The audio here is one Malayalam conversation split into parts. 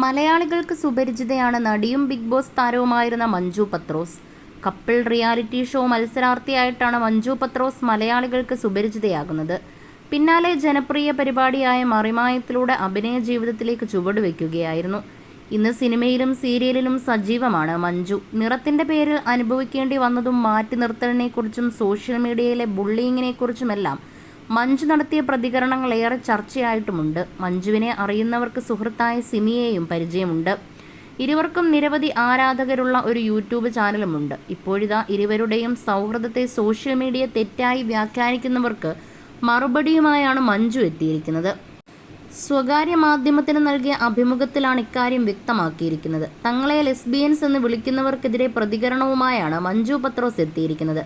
മലയാളികൾക്ക് സുപരിചിതയാണ് നടിയും big Boss താരവുമായിരുന്ന Manju Pathrose. Couple reality show മത്സരാർത്ഥിയായിട്ടാണ് Manju പത്രോസ് മലയാളികൾക്ക് സുപരിചിതയാകുന്നത്. പിന്നാലെ ജനപ്രിയ പരിപാടിയായ മറിമായത്തിലൂടെ അഭിനയ ജീവിതത്തിലേക്ക് ചുവടുവെക്കുകയായിരുന്നു. ഇന്ന് സിനിമയിലും സീരിയലിലും സജീവമാണ് മഞ്ജു. നിറത്തിന്റെ പേരിൽ അനുഭവിക്കേണ്ടി വന്നതും മാറ്റി നിർത്തലിനെക്കുറിച്ചും സോഷ്യൽ മീഡിയയിലെ ബുള്ളിങ്ങിനെക്കുറിച്ചുമെല്ലാം മഞ്ജു നടത്തിയ പ്രതികരണങ്ങൾ ഏറെ ചർച്ചയായിട്ടുമുണ്ട്. മഞ്ജുവിനെ അറിയുന്നവർക്ക് സുഹൃത്തായ സിമിയെയും പരിചയമുണ്ട്. ഇരുവർക്കും നിരവധി ആരാധകരുള്ള ഒരു യൂട്യൂബ് ചാനലുമുണ്ട്. ഇപ്പോഴിതാ ഇരുവരുടെയും സൗഹൃദത്തെ സോഷ്യൽ മീഡിയ തെറ്റായി വ്യാഖ്യാനിക്കുന്നവർക്ക് മറുപടിയുമായാണ് മഞ്ജു എത്തിയിരിക്കുന്നത്. സ്വകാര്യ മാധ്യമത്തിന് നൽകിയ അഭിമുഖത്തിലാണ് ഇക്കാര്യം വ്യക്തമാക്കിയിരിക്കുന്നത്. തങ്ങളെ ലെസ്ബിയൻസ് എന്ന് വിളിക്കുന്നവർക്കെതിരെ പ്രതികരണവുമായാണ് മഞ്ജു പത്രോസ് എത്തിയിരിക്കുന്നത്.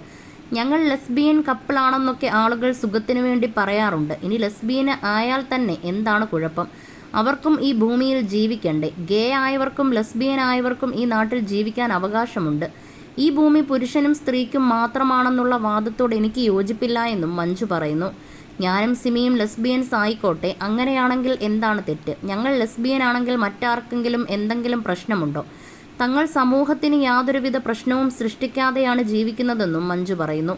ഞങ്ങൾ ലെസ്ബിയൻ കപ്പിളാണെന്നൊക്കെ ആളുകൾ സുഖത്തിനു വേണ്ടി പറയാറുണ്ട്. ഇനി ലെസ്ബിയന് ആയാൽ തന്നെ എന്താണ് കുഴപ്പം? അവർക്കും ഈ ഭൂമിയിൽ ജീവിക്കണ്ടേ? ഗേ ആയവർക്കും ലെസ്ബിയൻ ആയവർക്കും ഈ നാട്ടിൽ ജീവിക്കാൻ അവകാശമുണ്ട്. ഈ ഭൂമി പുരുഷനും സ്ത്രീക്കും മാത്രമാണെന്നുള്ള വാദത്തോട് എനിക്ക് യോജിപ്പില്ല എന്നും മഞ്ജു പറയുന്നു. ഞാനും സിമിയും ലെസ്ബിയൻസ് ആയിക്കോട്ടെ. അങ്ങനെയാണെങ്കിൽ എന്താണ് തെറ്റ്? ഞങ്ങൾ ലെസ്ബിയൻ ആണെങ്കിൽ മറ്റാർക്കെങ്കിലും എന്തെങ്കിലും പ്രശ്നമുണ്ടോ? തങ്ങൾ സമൂഹത്തിന് യാതൊരുവിധ പ്രശ്നവും സൃഷ്ടിക്കാതെയാണ് ജീവിക്കുന്നതെന്നും മഞ്ജു പറയുന്നു.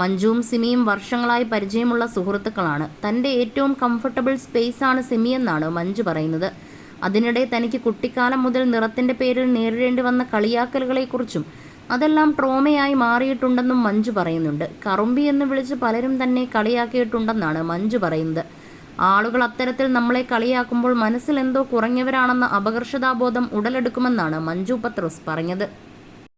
മഞ്ജുവും സിമിയും വർഷങ്ങളായി പരിചയമുള്ള സുഹൃത്തുക്കളാണ്. തന്റെ ഏറ്റവും കംഫർട്ടബിൾ സ്പേസാണ് സിമിയെന്നാണ് മഞ്ജു പറയുന്നത്. അതിനിടെ തനിക്ക് കുട്ടിക്കാലം മുതൽ നിറത്തിന്റെ പേരിൽ നേരിടേണ്ടി വന്ന കളിയാക്കലുകളെക്കുറിച്ചും അതെല്ലാം ട്രോമയായി മാറിയിട്ടുണ്ടെന്നും മഞ്ജു പറയുന്നുണ്ട്. കറുമ്പി എന്ന് വിളിച്ച് പലരും തന്നെ കളിയാക്കിയിട്ടുണ്ടെന്നാണ് മഞ്ജു പറയുന്നത്. ആളുകൾ അത്തരത്തിൽ നമ്മളെ കളിയാക്കുമ്പോൾ മനസ്സിൽ എന്തോ കുറഞ്ഞവരാണെന്ന അപകർഷതാബോധം ഉടലെടുക്കുമെന്നാണ് മഞ്ജു പത്രോസ് പറഞ്ഞത്